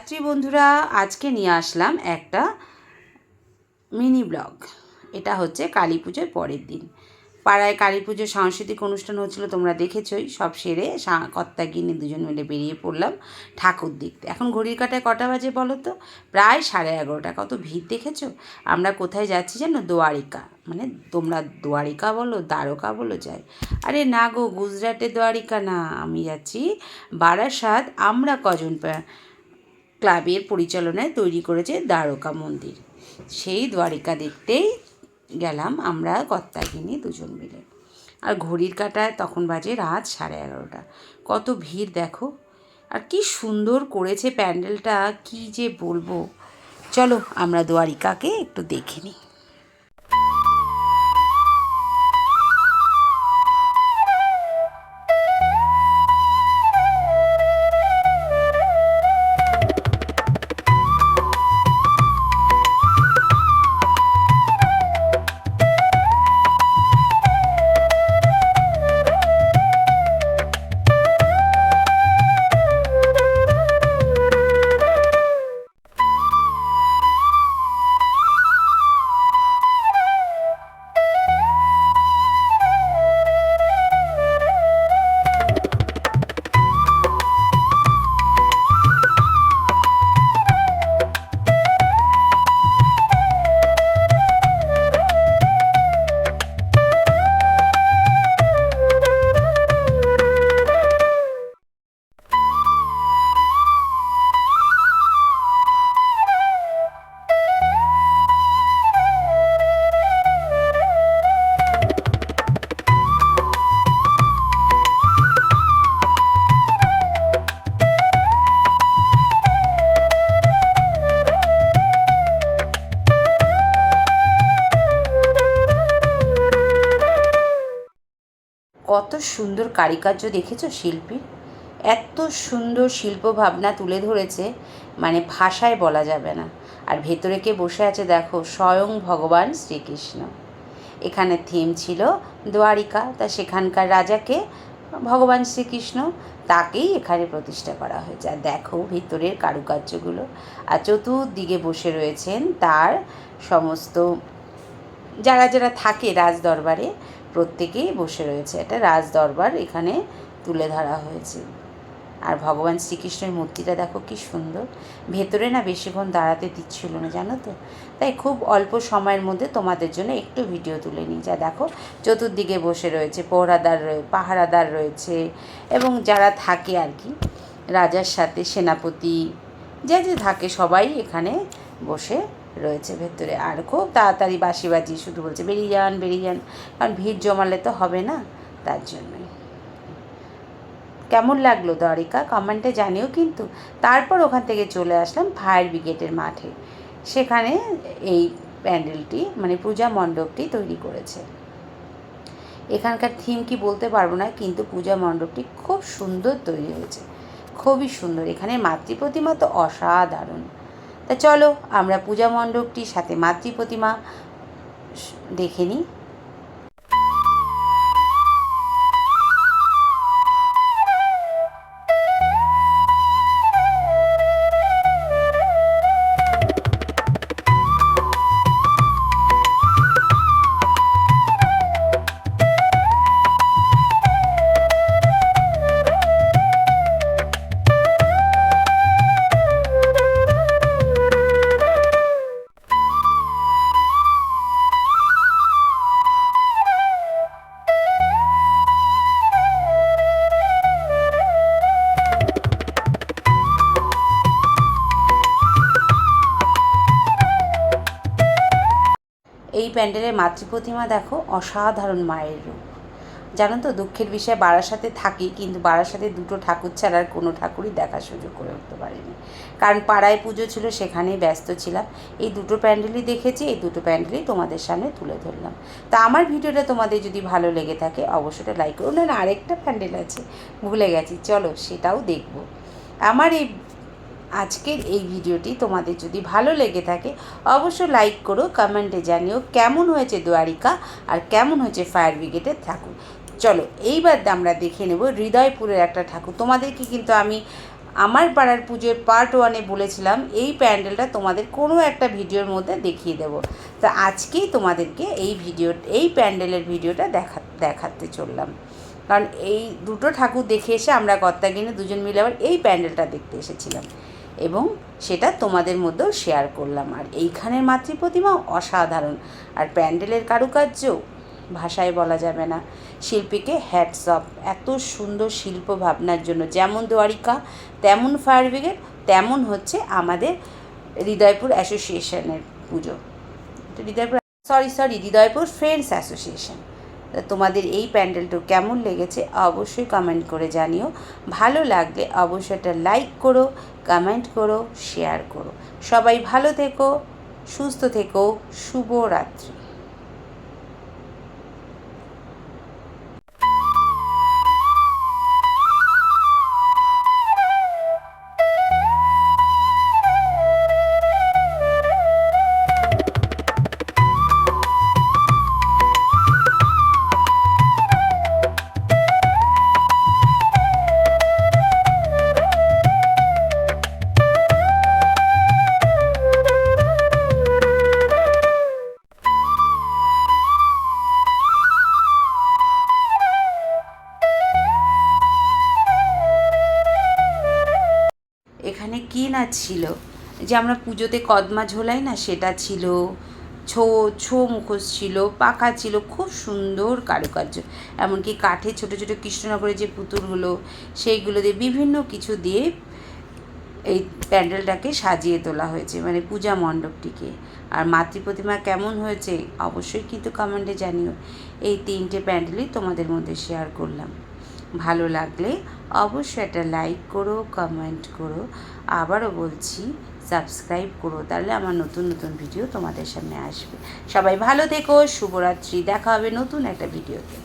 রাত্রি বন্ধুরা, আজকে নিয়ে আসলাম একটা মিনি ব্লগ। এটা হচ্ছে কালী পুজোর পরের দিন। পাড়ায় কালী পুজোর সাংস্কৃতিক অনুষ্ঠান হচ্ছিল, তোমরা দেখেছই। সব সেরে কর্তা গিনি দুজন মিলে বেরিয়ে পড়লাম ঠাকুর দেখতে। এখন ঘড়ির কাটায় কটা বাজে বলো তো? প্রায় সাড়ে এগারোটা। কত ভিড় দেখেছ? আমরা কোথায় যাচ্ছি জানো? দোয়ারিকা মানে তোমরা দোয়ারিকা বলো, দ্বারকা বলো যাই। আরে না গো, গুজরাটে দোয়ারিকা না। আমি যাচ্ছি বারাসাত। আমরা কজন ক্লাবের পরিচালনায় তৈরি করেছে দ্বারকা মন্দির। সেই দ্বারিকা দেখতেই গেলাম আমরা কর্তাগিনী দুজন মিলে। আর ঘড়ির কাটায় তখন বাজে রাত সাড়ে এগারোটা। কত ভিড় দেখো। আর কি সুন্দর করেছে প্যান্ডেলটা, কি যে বলব। চলো আমরা দ্বারিকাকে একটু দেখে নিই। কত সুন্দর কারিকার্য দেখেছ শিল্পীর এত সুন্দর শিল্প ভাবনা তুলে ধরেছে মানে ভাষায় বলা যাবে না। আর ভেতরে কে বসে আছে দেখো, স্বয়ং ভগবান শ্রীকৃষ্ণ। এখানে থিম ছিল দ্বারিকা, তা সেখানকার রাজাকে ভগবান শ্রীকৃষ্ণ। তাকেই এখানে প্রতিষ্ঠা করা হয়েছে। আর দেখো ভিতরের কারুকার্যগুলো। আর চতুর্দিকে বসে রয়েছেন তার সমস্ত, যারা যারা থাকে রাজ দরবারে প্রত্যেকেই বসে রয়েছে। এটা রাজ দরবার এখানে তুলে ধরা হয়েছে। আর ভগবান শ্রীকৃষ্ণের মূর্তিটা দেখো কি সুন্দর। ভেতরে না বেশিক্ষণ দাঁড়াতে দিচ্ছিল না, জানো তো? তাই খুব অল্প সময়ের মধ্যে তোমাদের জন্য একটু ভিডিও তুলে নিই। যা দেখো, চতুর্দিকে বসে রয়েছে, পহরাদার রয়ে, পাহারাদার রয়েছে এবং যারা থাকে আর কি, রাজার সাথে সেনাপতি, যা যে থাকে সবাই এখানে বসে রয়েছে ভেতরে। আর খুব তাড়াতাড়ি বাসি বাজি শুধু বলছে, বেরিয়ে যান বেরিয়ে যান। কারণ ভিড় জমালে তো হবে না, তার জন্যই। কেমন লাগল দ্বারিকা? কমেন্টে জানিও কিন্তু। তারপর ওখান থেকে চলে আসলাম ফায়ার ব্রিগেডের মাঠে। সেখানে এই প্যান্ডেলটি মানে পূজা মণ্ডপটি তৈরি করেছে। এখানকার থিম কি বলতে পারব না, কিন্তু পূজা মণ্ডপটি খুব সুন্দর তৈরি হয়েছে। খুবই সুন্দর। এখানে মাতৃ প্রতিমা তো অসাধারণ। তা চলো আমরা পূজা মণ্ডপটির সাথে মাতৃ প্রতিমা দেখে নিই। এই প্যান্ডেলের মাতৃ প্রতিমা দেখো অসাধারণ মায়ের রূপ। জানো তো দুঃখের বিষয়ে বারাসাতে থাকি কিন্তু বারাসাতে দুটো ঠাকুর ছাড়া আর কোনো ঠাকুরই দেখার সুযোগ করে উঠতে পারিনি। কারণ পাড়ায় পুজো ছিল সেখানেই ব্যস্ত ছিলাম। এই দুটো প্যান্ডেলই দেখেছি এই দুটো প্যান্ডেলই তোমাদের সামনে তুলে ধরলাম। তা আমার ভিডিওটা তোমাদের যদি ভালো লেগে থাকে অবশ্যই লাইক করো না না, আরেকটা প্যান্ডেল আছে ভুলে গেছি চলো সেটাও দেখব। আমার এই আজকের এই ভিডিওটি তোমাদের যদি ভালো লেগে থাকে, অবশ্যই লাইক করো কমেন্টে জানিও কেমন হয়েছে দ্বারিকা আর কেমন হয়েছে ফায়ার ব্রিগেডের ঠাকুর। চলো, এইবার আমরা দেখে নেব হৃদয়পুরের একটা ঠাকুর। তোমাদেরকে কিন্তু আমি আমার পাড়ার পুজোর পার্ট ওয়ানে বলেছিলাম, এই প্যান্ডেলটা তোমাদের কোনো একটা ভিডিওর মধ্যে দেখিয়ে দেবো। তা আজকেই তোমাদেরকে এই ভিডিও, এই প্যান্ডেলের ভিডিওটা দেখা, দেখাতে চললাম। কারণ এই দুটো ঠাকুর দেখে এসে আমরা কর্তাগিনে দুজন মিলে আবার এই প্যান্ডেলটা দেখতে এসেছিলাম। এবং সেটা তোমাদের মধ্যেও শেয়ার করলাম। আর এইখানের মাতৃ প্রতিমা অসাধারণ। আর প্যান্ডেলের কারুকার্য ভাষায় বলা যাবে না। শিল্পীকে হ্যাটস অফ এত সুন্দর শিল্প ভাবনার জন্য যেমন দুয়ারিকা তেমন ফায়ার ব্রিগেড তেমন হচ্ছে আমাদের হৃদয়পুর অ্যাসোসিয়েশনের পুজো। Hridaypur sorry sorry Hridaypur friends association তোমাদের এই প্যান্ডেলটা কেমন লেগেছে অবশ্যই কমেন্ট করে জানিও। ভালো লাগলে অবশ্যই একটা লাইক করো কমেন্ট করো শেয়ার করো। সবাই ভালো থেকো সুস্থ থেকো শুভরাত্রি। নাচ ছিল। যে আমরা পুজোতে কদমা ঝোলাই না, সেটা ছিল। ছো ছো মুখোশ ছিল, পাখা ছিল, খুব সুন্দর কারুকার্য। এমনকি কাঠে ছোট ছোট কৃষ্ণনগরের যে পুতুলগুলো, সেইগুলো দিয়ে বিভিন্ন কিছু দিয়ে এই প্যান্ডেলটাকে সাজিয়ে তোলা হয়েছে মানে পূজা মণ্ডপটিকে। আর মাতৃ প্রতিমা কেমন হয়েছে, অবশ্যই কিন্তু কমেন্টে জানিও। এই তিনটে প্যান্ডেলই তোমাদের মধ্যে শেয়ার করলাম। ভালো লাগলে অবশ্যই একটা লাইক করো কমেন্ট করো। আবারও বলছি সাবস্ক্রাইব করো, তাহলে আমার নতুন নতুন ভিডিও তোমাদের সামনে আসবে। সবাই ভালো থেকো, শুভরাত্রি, দেখা হবে নতুন একটা ভিডিওতে